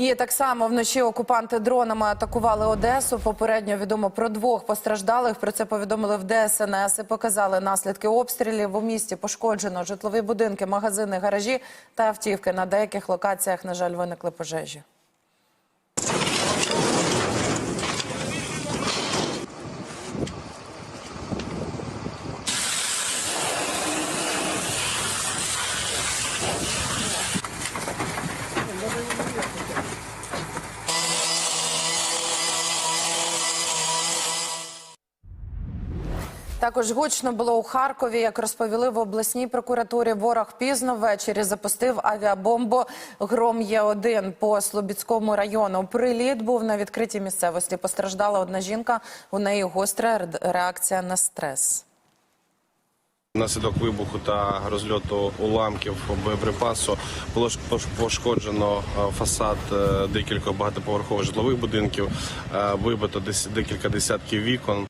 І так само вночі окупанти дронами атакували Одесу. Попередньо відомо про двох постраждалих. Про це повідомили в ДСНС і показали наслідки обстрілів. У місті пошкоджено житлові будинки, магазини, гаражі та автівки. На деяких локаціях, на жаль, виникли пожежі. Також гучно було у Харкові. Як розповіли в обласній прокуратурі, ворог пізно ввечері запустив авіабомбу Гром Є1 по Слобідському району. Приліт був на відкритій місцевості. Постраждала одна жінка. У неї гостра реакція на стрес. Внаслідок вибуху та розльоту уламків боєприпасу було пошкоджено е, фасад е, декількох багатоповерхових житлових будинків, е, вибито декілька десятків вікон.